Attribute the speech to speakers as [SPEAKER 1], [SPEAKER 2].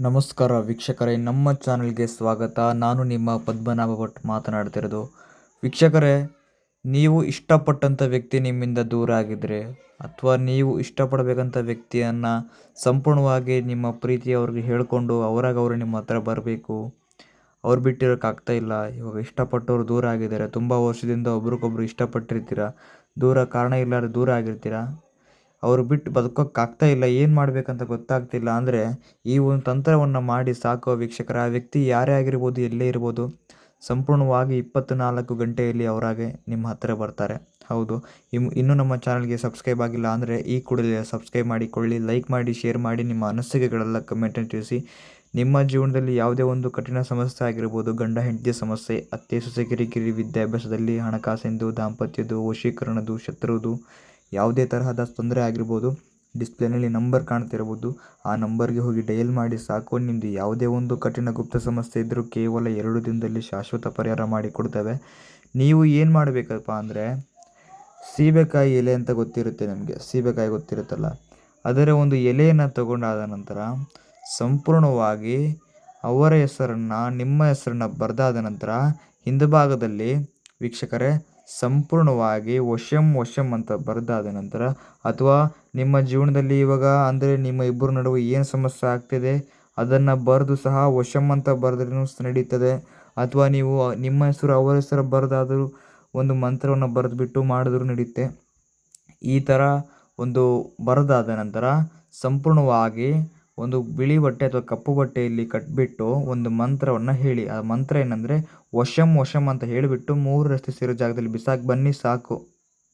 [SPEAKER 1] ನಮಸ್ಕಾರ ವೀಕ್ಷಕರೇ, ನಮ್ಮ ಚಾನಲ್ಗೆ ಸ್ವಾಗತ. ನಾನು ನಿಮ್ಮ ಪದ್ಮನಾಭ ಭಟ್ ಮಾತನಾಡ್ತಿರೋದು. ವೀಕ್ಷಕರೇ, ನೀವು ಇಷ್ಟಪಟ್ಟಂಥ ವ್ಯಕ್ತಿ ನಿಮ್ಮಿಂದ ದೂರ ಆಗಿದ್ದರೆ ಅಥವಾ ನೀವು ಇಷ್ಟಪಡಬೇಕಂತ ವ್ಯಕ್ತಿಯನ್ನು ಸಂಪೂರ್ಣವಾಗಿ ನಿಮ್ಮ ಪ್ರೀತಿಯವ್ರಿಗೆ ಹೇಳಿಕೊಂಡು ಅವರಾಗ ಅವರು ನಿಮ್ಮ ಹತ್ರ ಬರಬೇಕು. ಅವ್ರು ಬಿಟ್ಟಿರೋಕ್ಕಾಗ್ತಾ ಇಲ್ಲ. ಇವಾಗ ಇಷ್ಟಪಟ್ಟವ್ರು ದೂರ ಆಗಿದ್ದಾರೆ. ತುಂಬ ವರ್ಷದಿಂದ ಒಬ್ರಿಗೊಬ್ರು ಇಷ್ಟಪಟ್ಟಿರ್ತೀರ? ದೂರ ಕಾರಣ ಇಲ್ಲಾರ ದೂರ ಆಗಿರ್ತೀರ? ಅವರು ಬಿಟ್ಟು ಬದುಕೋಕ್ಕಾಗ್ತಾ ಇಲ್ಲ, ಏನು ಮಾಡಬೇಕಂತ ಗೊತ್ತಾಗ್ತಿಲ್ಲ. ಅಂದರೆ ಈ ಒಂದು ತಂತ್ರವನ್ನು ಮಾಡಿ ಸಾಕೋ ವೀಕ್ಷಕರ, ಆ ವ್ಯಕ್ತಿ ಯಾರೇ ಆಗಿರ್ಬೋದು, ಎಲ್ಲೇ ಇರ್ಬೋದು, ಸಂಪೂರ್ಣವಾಗಿ ಇಪ್ಪತ್ತ್ನಾಲ್ಕು ಗಂಟೆಯಲ್ಲಿ ಅವರಾಗೆ ನಿಮ್ಮ ಹತ್ತಿರ ಬರ್ತಾರೆ. ಹೌದು. ಇಮ್, ಇನ್ನೂ ನಮ್ಮ ಚಾನಲ್ಗೆ ಸಬ್ಸ್ಕ್ರೈಬ್ ಆಗಿಲ್ಲ ಅಂದರೆ ಈ ಕೂಡಲೇ ಸಬ್ಸ್ಕ್ರೈಬ್ ಮಾಡಿಕೊಳ್ಳಿ, ಲೈಕ್ ಮಾಡಿ, ಶೇರ್ ಮಾಡಿ, ನಿಮ್ಮ ಅನಿಸಿಕೆಗಳೆಲ್ಲ ಕಮೆಂಟನ್ನು ತಿಳಿಸಿ. ನಿಮ್ಮ ಜೀವನದಲ್ಲಿ ಯಾವುದೇ ಒಂದು ಕಠಿಣ ಸಮಸ್ಯೆ ಆಗಿರ್ಬೋದು, ಗಂಡ, ಹೆಂಡತಿ ಸಮಸ್ಯೆ, ಅತ್ತೆ, ಸೊಸೆ, ಕಿರಿಕಿರಿ ವಿದ್ಯಾಭ್ಯಾಸದಲ್ಲಿ ಹಣಕಾಸಿಂದು, ದಾಂಪತ್ಯದ್ದು, ವಶೀಕರಣದ್ದು, ಶತ್ರುದು ಯಾವುದೇ ತರಹದ ತೊಂದರೆ ಆಗಿರ್ಬೋದು, ಡಿಸ್ಪ್ಲೇನಲ್ಲಿ ನಂಬರ್ ಕಾಣ್ತಿರ್ಬೋದು ಆ ನಂಬರ್ಗೆ ಹೋಗಿ ಡಯಲ್ ಮಾಡಿ ಸಾಕು. ನಿಮ್ಮದು ಯಾವುದೇ ಒಂದು ಕಠಿಣ ಗುಪ್ತ ಸಮಸ್ಯೆ ಇದ್ದರೂ ಕೇವಲ ಎರಡು ದಿನದಲ್ಲಿ ಶಾಶ್ವತ ಪರಿಹಾರ ಮಾಡಿಕೊಡ್ತವೆ ನೀವು ಏನು ಮಾಡಬೇಕಪ್ಪ ಅಂದರೆ, ಸೀಬೆಕಾಯಿ ಎಲೆ ಅಂತ ಗೊತ್ತಿರುತ್ತೆ ನಿಮಗೆ. ಸೀಬೆಕಾಯಿ ಗೊತ್ತಿರುತ್ತಲ್ಲ. ಅದರ ಒಂದು ಎಲೆಯನ್ನು ತಗೊಂಡಾದ ನಂತರ ಸಂಪೂರ್ಣವಾಗಿ ಅವರ ಹೆಸರನ್ನು, ನಿಮ್ಮ ಹೆಸರನ್ನು ಬರೆದಾದ ನಂತರ ಹಿಂದುಭಾಗದಲ್ಲಿ, ವೀಕ್ಷಕರೇ ಸಂಪೂರ್ಣವಾಗಿ ವಶಂ ವಶಂ ಅಂತ ಬರೆದಾದ ನಂತರ, ಅಥವಾ ನಿಮ್ಮ ಜೀವನದಲ್ಲಿ ಇವಾಗ, ಅಂದರೆ ನಿಮ್ಮ ಇಬ್ಬರ ನಡುವೆ ಏನು ಸಮಸ್ಯೆ ಆಗ್ತಿದೆ? ಅದನ್ನು ಬರೆದು ಸಹ ವಶಂ ಅಂತ ಬರೆದ್ರೂ ನಡೀತದೆ? ಅಥವಾ ನೀವು ನಿಮ್ಮ ಹೆಸರು, ಅವರ ಹೆಸರು ಬರೆದಾದರೂ ಒಂದು ಮಂತ್ರವನ್ನು ಬರೆದುಬಿಟ್ಟು ಮಾಡಿದ್ರೂ ನಡೆಯುತ್ತೆ ಈ ಥರ ಒಂದು ಬರೆದಾದ ನಂತರ, ಸಂಪೂರ್ಣವಾಗಿ ಒಂದು ಬಿಳಿ ಬಟ್ಟೆ ಅಥವಾ ಕಪ್ಪು ಬಟ್ಟೆಯಲ್ಲಿ ಕಟ್ಟಿಬಿಟ್ಟು ಒಂದು ಮಂತ್ರವನ್ನು ಹೇಳಿ. ಆ ಮಂತ್ರ ಏನಂದರೆ, ವಶಂ ವಶಂ ಅಂತ ಹೇಳಿಬಿಟ್ಟು ಮೂರು ರಸ್ತೆ ಸೇರೋ ಜಾಗದಲ್ಲಿ ಬಿಸಾಕಿ ಬನ್ನಿ ಸಾಕು.